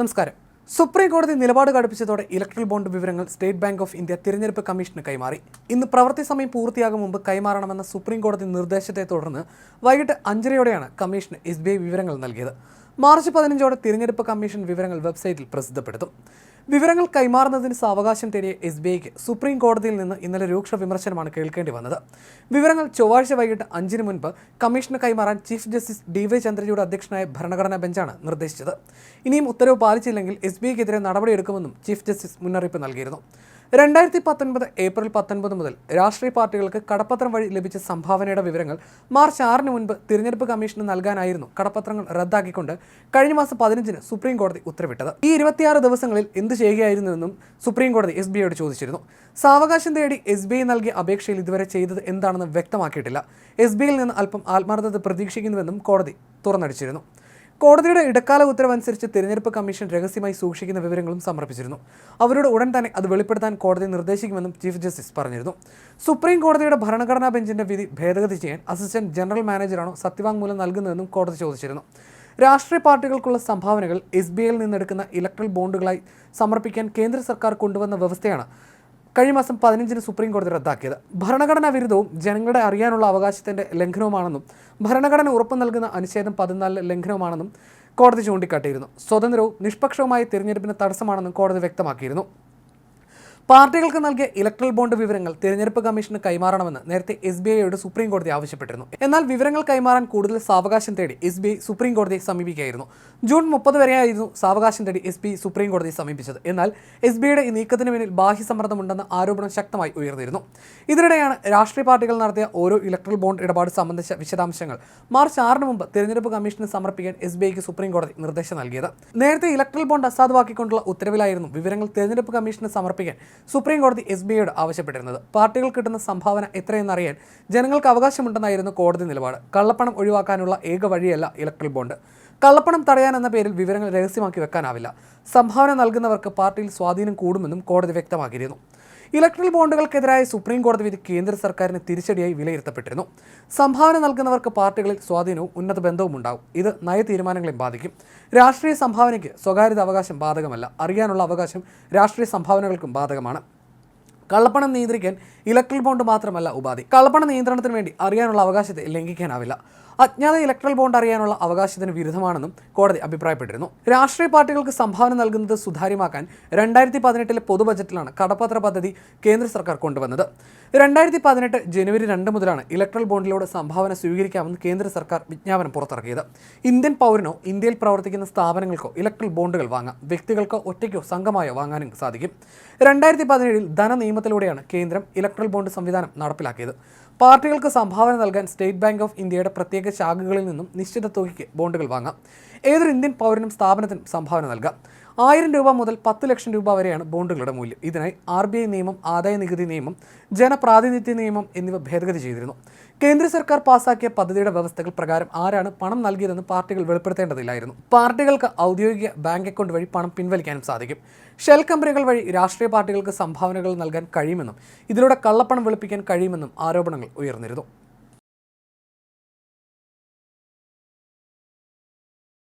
നമസ്കാരം. സുപ്രീം കോടതി നിലപാട് കടുപ്പിച്ചതോടെ ഇലക്ട്രൽ ബോണ്ട് വിവരങ്ങൾ സ്റ്റേറ്റ് ബാങ്ക് ഓഫ് ഇന്ത്യ തിരഞ്ഞെടുപ്പ് കമ്മീഷന് കൈമാറി. ഇന്ന് പ്രവൃത്തി സമയം പൂർത്തിയാകും മുമ്പ് കൈമാറണമെന്ന സുപ്രീം കോടതി നിർദ്ദേശത്തെ തുടർന്ന് വൈകിട്ട് അഞ്ചരയോടെയാണ് കമ്മീഷന് എസ് വിവരങ്ങൾ നൽകിയത്. മാർച്ച് പതിനഞ്ചോടെ തിരഞ്ഞെടുപ്പ് കമ്മീഷൻ വിവരങ്ങൾ വെബ്സൈറ്റിൽ പ്രസിദ്ധപ്പെടുത്തും. വിവരങ്ങൾ കൈമാറുന്നതിന് സാവകാശം തേടിയ എസ് ബി ഐക്ക് സുപ്രീം കോടതിയിൽ നിന്ന് ഇന്നലെ രൂക്ഷ വിമർശനമാണ് കേൾക്കേണ്ടി വന്നത്. വിവരങ്ങൾ ചൊവ്വാഴ്ച വൈകിട്ട് അഞ്ചിന് മുൻപ് കമ്മീഷന് കൈമാറാൻ chief justice D Y Chandrachud അധ്യക്ഷനായ ഭരണഘടനാ ബെഞ്ചാണ് നിർദ്ദേശിച്ചത്. ഇനിയും ഉത്തരവ് പാലിച്ചില്ലെങ്കിൽ എസ് ബി ഐക്കെതിരെ നടപടിയെടുക്കുമെന്നും ചീഫ് ജസ്റ്റിസ് മുന്നറിയിപ്പ് നൽകിയിരുന്നു. രണ്ടായിരത്തി പത്തൊൻപത് ഏപ്രിൽ പത്തൊൻപത് മുതൽ രാഷ്ട്രീയ പാർട്ടികൾക്ക് കടപ്പത്രം വഴി ലഭിച്ച സംഭാവനയുടെ വിവരങ്ങൾ മാർച്ച് ആറിന് മുൻപ് തിരഞ്ഞെടുപ്പ് കമ്മീഷന് നൽകാനായിരുന്നു കടപ്പത്രങ്ങൾ റദ്ദാക്കിക്കൊണ്ട് കഴിഞ്ഞ മാസം പതിനഞ്ചിന് സുപ്രീം കോടതി ഉത്തരവിട്ടത്. ഈ ഇരുപത്തിയാറ് ദിവസങ്ങളിൽ എന്ത് ചെയ്യുകയായിരുന്നുവെന്നും സുപ്രീം കോടതി എസ് ബി ഐയോട് ചോദിച്ചിരുന്നു. സാവകാശം തേടി എസ് ബി ഐ നൽകിയ അപേക്ഷയിൽ ഇതുവരെ ചെയ്തത് എന്താണെന്ന് വ്യക്തമാക്കിയിട്ടില്ല. എസ് ബി ഐയിൽ നിന്ന് അല്പം ആത്മാർത്ഥത പ്രതീക്ഷിക്കുന്നുവെന്നും കോടതി തുറന്നടിച്ചിരുന്നു. കോടതിയുടെ ഇടക്കാല ഉത്തരവനുസരിച്ച് തിരഞ്ഞെടുപ്പ് കമ്മീഷൻ രഹസ്യമായി സൂക്ഷിക്കുന്ന വിവരങ്ങളും സമർപ്പിച്ചിരുന്നു. അവരോട് ഉടൻ തന്നെ അത് വെളിപ്പെടുത്താൻ കോടതി നിർദ്ദേശിക്കുമെന്നും ചീഫ് ജസ്റ്റിസ് പറഞ്ഞിരുന്നു. സുപ്രീം കോടതിയുടെ ഭരണഘടനാ ബെഞ്ചിന്റെ വിധി ഭേദഗതി ചെയ്യാൻ അസിസ്റ്റന്റ് ജനറൽ മാനേജറാണോ സത്യവാങ്മൂലം നൽകുന്നതെന്നും കോടതി ചോദിച്ചിരുന്നു. രാഷ്ട്രീയ പാർട്ടികൾക്കുള്ള സംഭാവനകൾ എസ് ബി ഐയിൽ നിന്നെടുക്കുന്ന ഇലക്ട്രൽ ബോണ്ടുകളായി സമർപ്പിക്കാൻ കേന്ദ്ര സർക്കാർ കൊണ്ടുവന്ന വ്യവസ്ഥയാണ് കഴിഞ്ഞ മാസം പതിനഞ്ചിന് സുപ്രീം കോടതി റദ്ദാക്കിയത്. ഭരണഘടനാ വിരുദ്ധവും ജനങ്ങളുടെ അറിയാനുള്ള അവകാശത്തിന്റെ ലംഘനവുമാണെന്നും ഭരണഘടന ഉറപ്പു നൽകുന്ന അനുച്ഛേദം പതിനാലിലെ ലംഘനവുമാണെന്നും കോടതി ചൂണ്ടിക്കാട്ടിയിരുന്നു. സ്വതന്ത്രവും നിഷ്പക്ഷവുമായ തിരഞ്ഞെടുപ്പിന് തടസ്സമാണെന്നും കോടതി വ്യക്തമാക്കിയിരുന്നു. പാർട്ടികൾക്ക് നൽകിയ ഇലക്ട്രൽ ബോണ്ട് വിവരങ്ങൾ തിരഞ്ഞെടുപ്പ് കമ്മീഷന് കൈമാറണമെന്ന് നേരത്തെ എസ് ബി ഐയോട് സുപ്രീം കോടതി ആവശ്യപ്പെട്ടിരുന്നു. എന്നാൽ വിവരങ്ങൾ കൈമാറാൻ കൂടുതൽ സാവകാശം തേടി എസ് ബി ഐ സുപ്രീം കോടതിയെ സമീപിക്കുകയായിരുന്നു. ജൂൺ മുപ്പത് വരെയായിരുന്നു സാവകാശം തേടി എസ് ബി സുപ്രീം കോടതിയെ സമീപിച്ചത്. എന്നാൽ എസ് ബി ഐയുടെ നീക്കത്തിന് പിന്നിൽ ബാഹ്യ സമ്മർദ്ദമുണ്ടെന്ന ആരോപണം ശക്തമായി ഉയർന്നിരുന്നു. ഇതിനിടെയാണ് രാഷ്ട്രീയ പാർട്ടികൾ നടത്തിയ ഓരോ ഇലക്ട്രൽ ബോണ്ട് ഇടപാട് സംബന്ധിച്ച വിശദാംശങ്ങൾ മാർച്ച് ആറിന് മുമ്പ് തിരഞ്ഞെടുപ്പ് കമ്മീഷന് സമർപ്പിക്കാൻ എസ് ബി ഐക്ക് സുപ്രീം കോടതി നിർദ്ദേശം നൽകിയത്. നേരത്തെ ഇലക്ട്രൽ ബോണ്ട് അസാധുവാക്കിക്കൊണ്ടുള്ള ഉത്തരവിലായിരുന്നു വിവരങ്ങൾ തിരഞ്ഞെടുപ്പ് കമ്മീഷന് സമർപ്പിക്കാൻ സുപ്രീം കോടതി എസ് ബി ഐയോട് ആവശ്യപ്പെട്ടിരുന്നത്. പാർട്ടികൾ കിട്ടുന്ന സംഭാവന എത്രയെന്നറിയാൻ ജനങ്ങൾക്ക് അവകാശമുണ്ടെന്നായിരുന്നു കോടതി നിലപാട്. കള്ളപ്പണം ഒഴിവാക്കാനുള്ള ഏക വഴിയല്ല ഇലക്ട്രൽ ബോണ്ട്. കള്ളപ്പണം തടയാൻ എന്ന പേരിൽ വിവരങ്ങൾ രഹസ്യമാക്കി വെക്കാനാവില്ല. സംഭാവന നൽകുന്നവർക്ക് പാർട്ടിയിൽ സ്വാധീനം കൂടുമെന്നും കോടതി വ്യക്തമാക്കിയിരുന്നു. ഇലക്ട്രൽ ബോണ്ടുകൾക്കെതിരായ സുപ്രീം കോടതി വിധി കേന്ദ്ര സർക്കാരിന് തിരിച്ചടിയായി വിലയിരുത്തപ്പെട്ടിരുന്നു. സംഭാവന നൽകുന്നവർക്ക് പാർട്ടികളിൽ സ്വാധീനവും ഉന്നത ബന്ധവും ഉണ്ടാവും. ഇത് നയ തീരുമാനങ്ങളെ ബാധിക്കും. രാഷ്ട്രീയ സംഭാവനയ്ക്ക് സ്വകാര്യത അവകാശം ബാധകമല്ല. അറിയാനുള്ള അവകാശം രാഷ്ട്രീയ സംഭാവനകൾക്കും ബാധകമാണ്. കള്ളപ്പണം നിയന്ത്രിക്കാൻ ഇലക്ട്രൽ ബോണ്ട് മാത്രമല്ല ഉപാധി. കള്ളപ്പണ നിയന്ത്രണത്തിന് വേണ്ടി അറിയാനുള്ള അവകാശത്തെ ലംഘിക്കാനാവില്ല. അജ്ഞാത ഇലക്ട്രൽ ബോണ്ട് അറിയാനുള്ള അവകാശത്തിന് വിരുദ്ധമാണെന്നും കോടതി അഭിപ്രായപ്പെട്ടിരുന്നു. രാഷ്ട്രീയ പാർട്ടികൾക്ക് സംഭാവന നൽകുന്നത് സുതാര്യമാക്കാൻ രണ്ടായിരത്തി പതിനെട്ടിലെ പൊതുബജറ്റിലാണ് കടപ്പത്ര പദ്ധതി കേന്ദ്ര സർക്കാർ കൊണ്ടുവന്നത്. രണ്ടായിരത്തി പതിനെട്ട് ജനുവരി രണ്ട് മുതലാണ് ഇലക്ട്രൽ ബോണ്ടിലൂടെ സംഭാവന സ്വീകരിക്കാമെന്ന് കേന്ദ്ര സർക്കാർ വിജ്ഞാപനം പുറത്തിറക്കിയത്. ഇന്ത്യൻ പൗരനോ ഇന്ത്യയിൽ പ്രവർത്തിക്കുന്ന സ്ഥാപനങ്ങൾക്കോ ഇലക്ട്രൽ ബോണ്ടുകൾ വാങ്ങാം. വ്യക്തികൾക്കോ ഒറ്റയ്ക്കോ സംഘമായോ വാങ്ങാനും സാധിക്കും. രണ്ടായിരത്തി പതിനേഴിൽ ധനനിയമത്തിലൂടെയാണ് കേന്ദ്രം ഇലക്ട്രൽ ബോണ്ട് സംവിധാനം നടപ്പിലാക്കിയത്. പാർട്ടികൾക്ക് സംഭാവന നൽകാൻ സ്റ്റേറ്റ് ബാങ്ക് ഓഫ് ഇന്ത്യയുടെ പ്രത്യേക ശാഖകളിൽ നിന്നും നിശ്ചിത തുകയ്ക്ക് ബോണ്ടുകൾ വാങ്ങാം. ഏതൊരു ഇന്ത്യൻ പൗരനും സ്ഥാപനത്തിനും സംഭാവന നൽകാം. ആയിരം രൂപ മുതൽ പത്ത് ലക്ഷം രൂപ വരെയാണ് ബോണ്ടുകളുടെ മൂല്യം. ഇതിനായി ആർ ബി ഐ നിയമം ആദായ നികുതി നിയമം ജനപ്രാതിനിധ്യ നിയമം എന്നിവ ഭേദഗതി ചെയ്തിരുന്നു. കേന്ദ്ര സർക്കാർ പാസാക്കിയ പദ്ധതിയുടെ വ്യവസ്ഥകൾ പ്രകാരം ആരാണ് പണം നൽകിയതെന്ന് പാർട്ടികൾ വെളിപ്പെടുത്തേണ്ടതില്ലായിരുന്നു. പാർട്ടികൾക്ക് ഔദ്യോഗിക ബാങ്ക് അക്കൗണ്ട് വഴി പണം പിൻവലിക്കാനും സാധിക്കും. ഷെൽ കമ്പനികൾ വഴി രാഷ്ട്രീയ പാർട്ടികൾക്ക് സംഭാവനകൾ നൽകാൻ കഴിയുമെന്നും ഇതിലൂടെ കള്ളപ്പണം വെളുപ്പിക്കാൻ കഴിയുമെന്നും ആരോപണങ്ങൾ ഉയർന്നിരുന്നു.